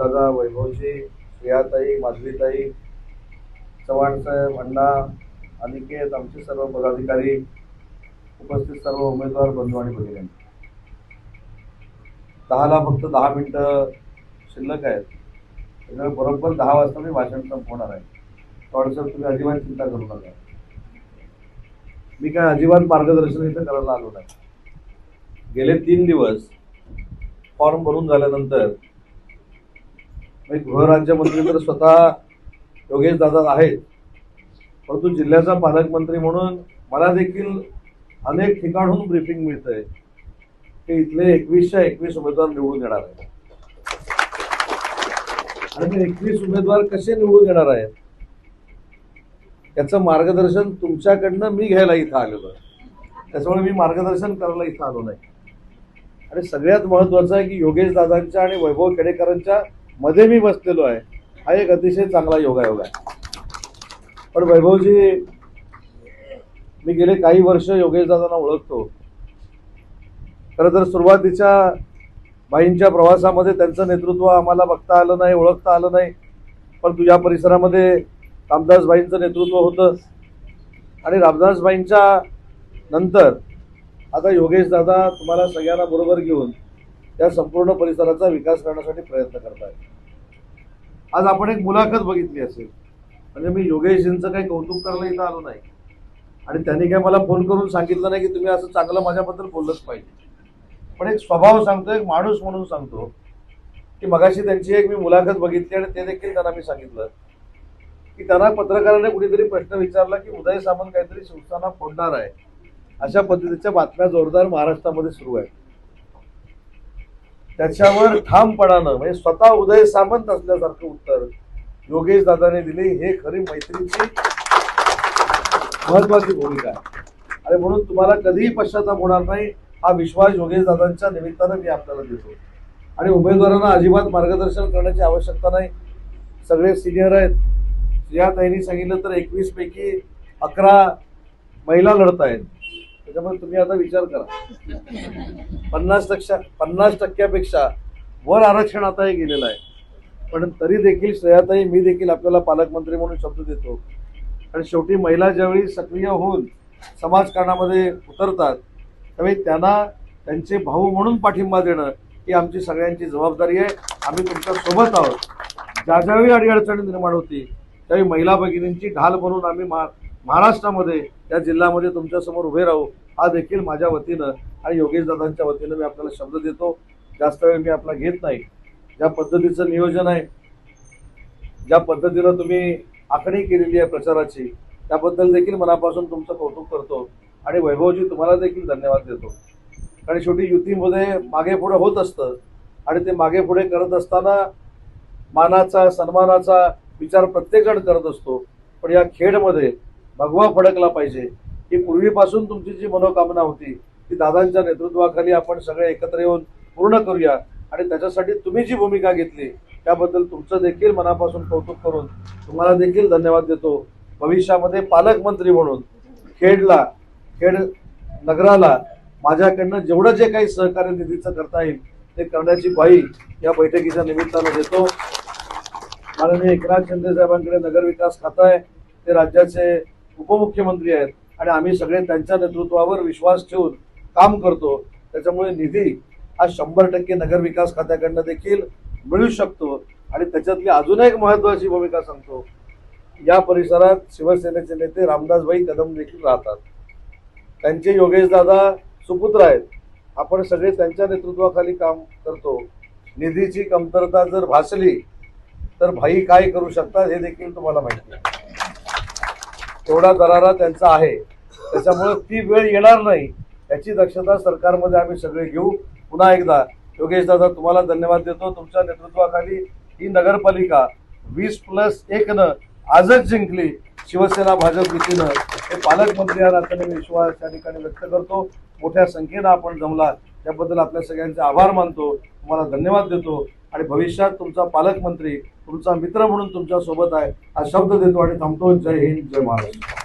दादा वैभवजी प्रियाताई माधवीताई चव्हाणसाहेब अण्णा अनिकेत आमचे सर्व पदाधिकारी उपस्थित सर्व उमेदवार बंधू आणि भगिनी. दहाला फक्त दहा मिनटं शिल्लक आहेत. त्याच्यामुळे बरोबर दहा वाजता मी भाषण संपवणार आहे. थोडंसं तुम्ही अजिबात चिंता करू नका. मी काय अजिबात मार्गदर्शन इथं करायला आलो नाही. गेले तीन दिवस फॉर्म भरून झाल्यानंतर गृहराज्यमंत्री तर स्वतः योगेश दादा आहेत. परंतु जिल्ह्याचा पालकमंत्री म्हणून मला देखील अनेक ठिकाणहून ब्रीफिंग मिळतंय. की इथले एकवीसच्या एकवीस उमेदवार निवडून येणार आहेत. आणि ते एकवीस उमेदवार कसे निवडून येणार आहेत? याचं मार्गदर्शन तुमच्याकडनं मी घ्यायला इथं आलेलो आहे. त्याच्यामुळे मी मार्गदर्शन करायला इथं आलो नाही. आणि सगळ्यात महत्वाचं आहे की योगेश दादांच्या आणि वैभव खेडेकरांच्या मध्ये मी बसलेलो आहे. हा एक अतिशय चांगला योगायोग आहे. पण वैभवजी मी गेले काही वर्ष योगेश दादांना ओळखतो. खरं तर सुरुवातीच्या बाईंच्या प्रवासामध्ये त्यांचं नेतृत्व आम्हाला बघता आलं नाही ओळखता आलं नाही. पण तुझ्या परिसरामध्ये रामदासबाईंचं नेतृत्व होतं. आणि रामदासबाईंच्या नंतर आता योगेश दादा तुम्हाला सगळ्यांना बरोबर घेऊन त्या संपूर्ण परिसराचा विकास करण्यासाठी प्रयत्न करत आहेत आज आपण एक मुलाखत बघितली असेल. म्हणजे मी योगेशजींचं काही कौतुक करायला इथं आलो नाही. आणि त्यांनी काय मला फोन करून सांगितलं नाही की तुम्ही असं चांगलं माझ्याबद्दल बोललंच पाहिजे. पण एक स्वभाव सांगतो एक माणूस म्हणून सांगतो की मगाशी त्यांची एक मी मुलाखत बघितली आणि ते देखील त्यांना मी सांगितलं की त्यांना पत्रकाराने कुठेतरी प्रश्न विचारला की उदय सामंत काहीतरी शिवसेना फोडणार आहे. अशा पद्धतीच्या बातम्या जोरदार महाराष्ट्रामध्ये सुरू आहेत. त्याच्यावर ठामपणानं म्हणजे स्वतः उदय सामंत असल्यासारखं उत्तर योगेश दादाने दिले. हे खरी मैत्रीची महत्वाची भूमिका आहे. आणि म्हणून तुम्हाला कधीही पश्चाताप होणार नाही. हा विश्वास योगेश दादांच्या निमित्तानं मी आपल्याला देतो. आणि उमेदवारांना अजिबात मार्गदर्शन करण्याची आवश्यकता नाही. सगळे सिनियर आहेत. श्रियाताईंनी सांगितलं तर एकवीस पैकी अकरा महिला लढत आहेत त्याच्यामुळे तुम्ही आता विचार करा. पन्नास टक्का पन्नास टक्क्यापेक्षा वर आरक्षण आता हे गेलेलं आहे. पण तरी देखील श्रेयाताई मी देखील आपल्याला पालकमंत्री म्हणून शब्द देतो. आणि शेवटी महिला ज्यावेळी सक्रिय होऊन समाजकारणामध्ये उतरतात त्यावेळी त्यांना त्यांचे भाऊ म्हणून पाठिंबा देणं ही आमची सगळ्यांची जबाबदारी आहे. आम्ही तुमच्यासोबत आहोत. ज्या ज्यावेळी अडीअडचणी निर्माण होती त्यावेळी महिला भगिनींची ढाल म्हणून आम्ही महा महाराष्ट्रामध्ये या जिल्ह्यामध्ये तुमच्यासमोर उभे राहू हा देखील माझ्या वतीनं आणि योगेश दादांच्या वतीनं मी आपल्याला शब्द देतो. जास्त वेळ मी आपला घेत नाही. ज्या पद्धतीचं नियोजन आहे ज्या पद्धतीनं तुम्ही आखणी केलेली आहे प्रचाराची त्याबद्दल देखील मनापासून तुमचं कौतुक करतो आणि वैभवजी तुम्हाला देखील धन्यवाद देतो. कारण शेवटी युतीमध्ये मागे पुढे होत असतं आणि ते मागे पुढे करत असताना मानाचा सन्मानाचा विचार प्रत्येकजण करत असतो. पण या खेळमध्ये भगवा फडकला पाहिजे. ही पूर्वीपासून तुमची जी मनोकामना होती की दादांच्या नेतृत्वाखाली आपण सगळे एकत्र येऊन पूर्ण करूया. आणि त्याच्यासाठी तुम्ही जी भूमिका घेतली त्याबद्दल तुमचं देखील मनापासून कौतुक करून तुम्हाला देखील धन्यवाद देतो. भविष्यामध्ये पालकमंत्री म्हणून खेडला खेड नगराला माझ्याकडनं जेवढं जे काही सहकार्य निधीचं करता येईल ते करण्याची ग्वाही या बैठकीच्या निमित्तानं देतो. माननीय एकनाथ शिंदे साहेबांकडे नगरविकास खातं आहे ते राज्याचे उपमुख्यमंत्री आहेत. आणि आम्ही सगळे त्यांच्या नेतृत्वावर विश्वास ठेवून काम करतो त्याच्यामुळे निधी हा शंभर टक्के नगर विकास खात्याकडनं देखील मिळू शकतो. आणि त्याच्यातली अजून एक महत्वाची भूमिका सांगतो या परिसरात शिवसेनेचे नेते रामदासभाई कदम देखील राहतात. त्यांचे योगेश दादा सुपुत्र आहेत. आपण सगळे त्यांच्या नेतृत्वाखाली काम करतो. निधीची कमतरता जर भासली तर भाई काय करू शकतात हे देखील तुम्हाला माहिती आहे. तेवढा दरारा त्यांचा आहे. त्याच्यामुळे ती वेळ येणार नाही. याची दक्षता सरकारमध्ये आम्ही सगळे घेऊ. पुन्हा एकदा योगेश दादा तुम्हाला धन्यवाद देतो. तुमच्या नेतृत्वाखाली ही नगरपालिका वीस प्लस एकनं आजच जिंकली. शिवसेना भाजप युतीनं हे पालकमंत्री या नात्याने मी विश्वास या ठिकाणी व्यक्त करतो. मोठ्या संख्येनं आपण जमला त्याबद्दल आपल्या सगळ्यांचे आभार मानतो. तुम्हाला धन्यवाद देतो. आणि भविष्यात तुमचा पालकमंत्री तुमचा मित्र म्हणून तुमच्यासोबत आहे. हा शब्द देतो आणि थांबतो. जय हिंद जय महाराष्ट्र.